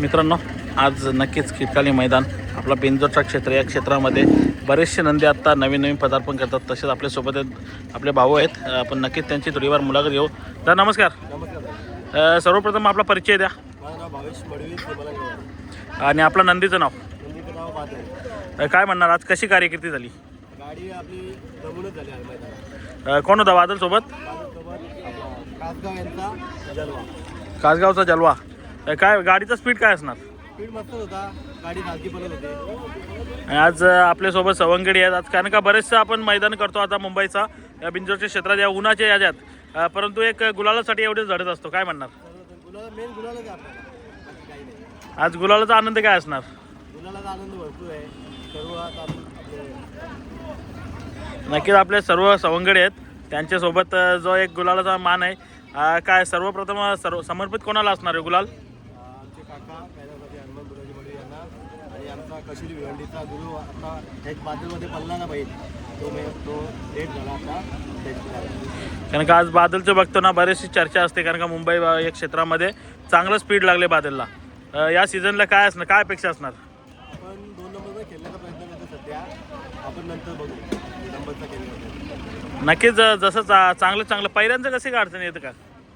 मित्रांनो आज नक्कीच खिटकाली मैदान आपला बिंजोरचा क्षेत्र या क्षेत्रामध्ये बरेचसे नंदी आत्ता नवीन नवीन पदार्पण करतात. तसेच आपल्यासोबत आपले भाऊ आहेत. आपण नक्कीच त्यांची थोडीवार मुलाखत घेऊ. तर नमस्कार. सर्वप्रथम आपला परिचय द्या. आणि आपलं नंदीचं नाव? काय म्हणणार आज कशी कार्यकिर्दी झाली? कोण होता यांचा जलवा. कासगावचा जलवा. काय गाडीचा स्पीड काय असणार? स्पीड मस्तच होता. गाडी सारखी बनत होती. आणि आज आपल्यासोबत सवंगडी आहेत. आज कारण का बरेचसं आपण मैदान करतो आता मुंबईचा. या बिंजोरच्या क्षेत्रात या उन्हाच्या याच्यात. परंतु एक गुलालासाठी एवढेच झडत असतो. काय म्हणणार? आज गुलालाचा आनंद काय असणार? गुलालाचा आनंद भरपूर आहे. सर्व आता आपण आपले नक्कीच आपले सर्व सवंगडी आहेत. त्यांच्यासोबत जो एक गुलालाचा मान आहे. काय सर्वप्रथम सर्व समर्पित कोणाला असणार आहे गुलाल अं, आमचे काका कैलासवासी हनुमान गुरुजी मडवी यांना आणि आमचा कशिली भिवंडीचा गुरु आता एक बादलमध्ये पडला ना बाई तो मे तो डेट झाला आता. कारण का आज बादलचं बघतो ना बरीचशी चर्चा असते कारण का मुंबई या क्षेत्रामध्ये चांगलं स्पीड लागले बादलला. अ, या सीझनला काय असणार? काय अपेक्षा असणार? आपण दोन नंबरचा खेळण्याचा प्रयत्न करतो सध्या. आपण नंतर बघू. नंबरचा खेळण्याचा. नक्कीच अ, जसं चा चांगलं चांगलं. पहिल्यांचं कसे काय अडचण येतं का?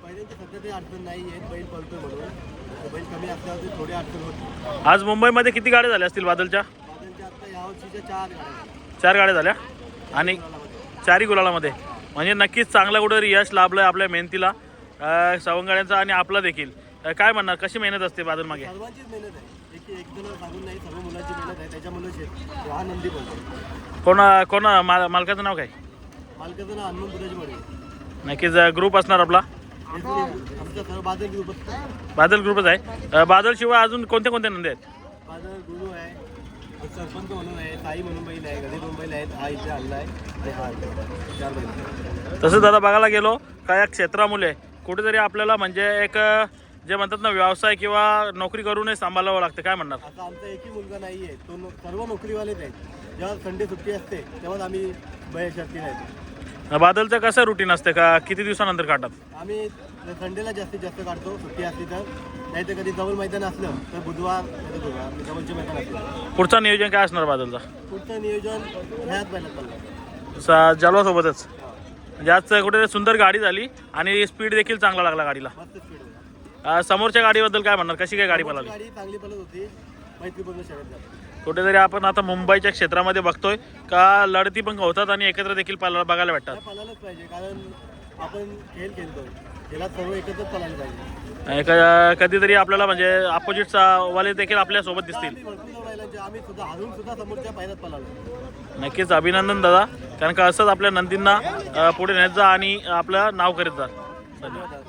पहिल्यांची सध्या ते अडचण नाही येत बैल पळतोय म्हणून. बैल कमी असल्यावर ती थोडी अडचण होती. आज मुंबईमध्ये किती गाड्या झाल्या असतील बादलच्या? बादलच्या आता या वर्षीच्या चार गाड्या आहेत. चार गाड्या झाल्या? आणि. चारही गुलालामध्ये. म्हणजे नक्कीच चांगलं कुठं यश लाभलं आपल्या मेहनतीला. अ, सवंगड्यांचा आणि आपला देखील. अ, काय म्हणणार? कशी मेहनत असते बादल मागे? सर्वांचीच मेहनत आहे. एक एक जण सांगून नाही सर्व मुलांची मेहनत आहे. त्याच्यामुळेच हा नंदी बोलतो कोण कोण माल मालकाचं नाव काय? मालकाचं ना हनुमान बुधाची मडवी नक्कीच ग्रुप असणार आपला. बादल ग्रुप बादल ग्रुपच आहे. बादल शिवाय अजून कोणते कोणते नंदी आहेत? बादल गुरु आहे सरपंच म्हणून आहे म्हणून बैल आहे बैल आहेत हा इथे हल्ला आहे हा इथे. चार बैल. तसं दादा बघायला गेलो का या क्षेत्रामुळे कुठेतरी आपल्याला म्हणजे एक जे म्हणतात ना व्यवसाय किंवा नोकरी करूनही सांभाळावं लागतं. काय म्हणणार? आता आमचा एकही मुलगा नाही आहे तो सर्व नोकरीवालेच आहेत. जेव्हा संडे सुट्टी असते तेव्हाच आम्ही शर्ती नाही बादलचं कसं रुटीन असते का? किती दिवसानंतर काढतात? आम्ही संडेला जास्तीत जास्त काढतो सुट्टी असली तर. नाही तर कधी जवळ मैदान असलं तर बुधवार नाही तर गुरुवार म्हणजे जवळचे मैदान असलं. पुढचं नियोजन काय असणार बादलचा? पुढचं नियोजन ह्याच चाललं स- जलवासोबतच. म्हणजे आज कुठे सुंदर गाडी झाली आणि स्पीड देखील चांगला लागला गाडीला. मस्त स्पीड होता. अ, समोरच्या गाडीबद्दल काय म्हणणार? कशी काय गाडी पळाली? गाडी चांगली पळत होती. मैत्रीपूर्ण कुठेतरी आपण आता मुंबईच्या क्षेत्रामध्ये बघतोय का लढती पण होतात आणि एकत्र देखील पळायला बघायला पळायलाच पाहिजे कारण आपण खेळ खेळतो. सर्व एकत्रच पाहिजे. कधीतरी आपल्याला म्हणजे अपोजिटचा वाले देखील आपल्यासोबत दिसतील. आम्ही भरपूर बैलांचे आम्ही सुद्धा हरून सुद्धा समोरच्या पायऱ्यात पळालो नक्कीच अभिनंदन दादा. कारण का असंच आपल्या नंदींना अ, पुढे नेत जा आणि आपलं नाव करीत जा. धन्यवाद.